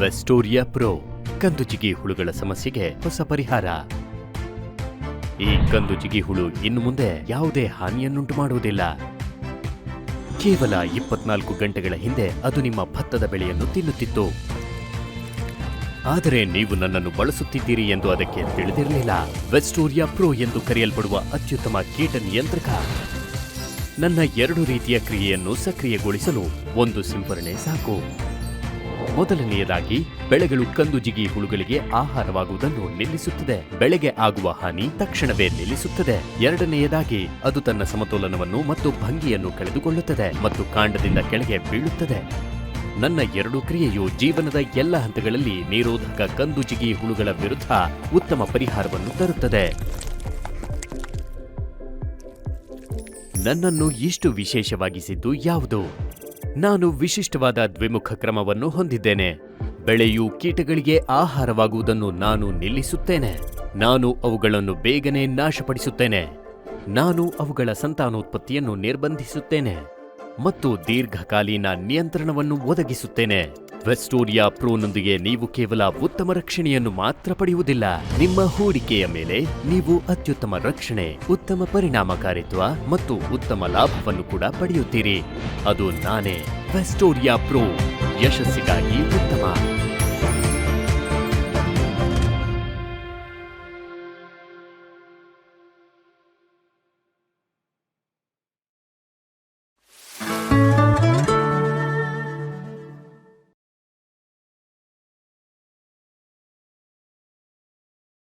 ವೆಸ್ಟೋರಿಯಾ pro ಕಂದುಜಿಗಿ ಹುಳುಗಳ ಸಮಸ್ಯೆಗೆ ಹೊಸ ಪರಿಹಾರ. ಈ ಕಂದುಜಿಗಿ ಹುಳು ಇನ್ನು ಮುಂದೆ ಯಾವುದೇ ಹಾನಿಯನ್ನುಂಟು ಮಾಡುವುದಿಲ್ಲ. ಕೇವಲ ಇಪ್ಪತ್ನಾಲ್ಕು ಗಂಟೆಗಳ ಹಿಂದೆ ಅದು ನಿಮ್ಮ ಭತ್ತದ ಬೆಳೆಯನ್ನು ತಿನ್ನುತ್ತಿತ್ತು. ಆದರೆ ನೀವು ನನ್ನನ್ನು ಬಳಸುತ್ತಿದ್ದೀರಿ ಎಂದು ಅದಕ್ಕೆ ತಿಳಿದಿರಲಿಲ್ಲ. ವೆಸ್ಟೋರಿಯಾ ಪ್ರೋ ಎಂದು ಕರೆಯಲ್ಪಡುವ ಅತ್ಯುತ್ತಮ ಕೀಟ ನಿಯಂತ್ರಕ. ನನ್ನ ಎರಡು ರೀತಿಯ ಕ್ರಿಯೆಯನ್ನು ಸಕ್ರಿಯಗೊಳಿಸಲು ಒಂದು ಸಿಂಪರಣೆ ಸಾಕು. ಮೊದಲನೆಯದಾಗಿ, ಬೆಳೆಗಳು ಕಂದುಜಿಗಿ ಹುಳುಗಳಿಗೆ ಆಹಾರವಾಗುವುದನ್ನು ನಿಲ್ಲಿಸುತ್ತದೆ. ಬೆಳೆಗೆ ಆಗುವ ಹಾನಿ ತಕ್ಷಣವೇ ನಿಲ್ಲಿಸುತ್ತದೆ. ಎರಡನೆಯದಾಗಿ, ಅದು ತನ್ನ ಸಮತೋಲನವನ್ನು ಮತ್ತು ಭಂಗಿಯನ್ನು ಕಳೆದುಕೊಳ್ಳುತ್ತದೆ ಮತ್ತು ಕಾಂಡದಿಂದ ಕೆಳಗೆ ಬೀಳುತ್ತದೆ. ನನ್ನ ಎರಡು ಕ್ರಿಯೆಯು ಜೀವನದ ಎಲ್ಲ ಹಂತಗಳಲ್ಲಿ ನಿರೋಧಕ ಕಂದುಜಿಗಿ ಹುಳುಗಳ ವಿರುದ್ಧ ಉತ್ತಮ ಪರಿಹಾರವನ್ನು ತರುತ್ತದೆ. ನನ್ನನ್ನು ಇಷ್ಟು ವಿಶೇಷವಾಗಿಸಿದ್ದು ಯಾವುದು? ನಾನು ವಿಶಿಷ್ಟವಾದ ದ್ವಿಮುಖ ಕ್ರಮವನ್ನು ಹೊಂದಿದ್ದೇನೆ. ಬೆಳೆಯು ಕೀಟಗಳಿಗೆ ಆಹಾರವಾಗುವುದನ್ನು ನಾನು ನಿಲ್ಲಿಸುತ್ತೇನೆ. ನಾನು ಅವುಗಳನ್ನು ಬೇಗನೆ ನಾಶಪಡಿಸುತ್ತೇನೆ. ನಾನು ಅವುಗಳ ಸಂತಾನೋತ್ಪತ್ತಿಯನ್ನು ನಿರ್ಬಂಧಿಸುತ್ತೇನೆ. ಮತ್ತು ದೀರ್ಘಕಾಲೀನ ನಿಯಂತ್ರಣವನ್ನು ಒದಗಿಸುತ್ತೇನೆ. ವೆಸ್ಟೋರಿಯಾ ಪ್ರೋನೊಂದಿಗೆ ನೀವು ಕೇವಲ ಉತ್ತಮ ರಕ್ಷಣೆಯನ್ನು ಮಾತ್ರ ಪಡೆಯುವುದಿಲ್ಲ. ನಿಮ್ಮ ಹೂಡಿಕೆಯ ಮೇಲೆ ನೀವು ಅತ್ಯುತ್ತಮ ರಕ್ಷಣೆ, ಉತ್ತಮ ಪರಿಣಾಮಕಾರಿತ್ವ ಮತ್ತು ಉತ್ತಮ ಲಾಭವನ್ನು ಕೂಡ ಪಡೆಯುತ್ತೀರಿ. ಅದು ನಾನೇ ವೆಸ್ಟೋರಿಯಾ ಪ್ರೋ ಯಶಸ್ಸಿಗಾಗಿ ಉತ್ತಮ.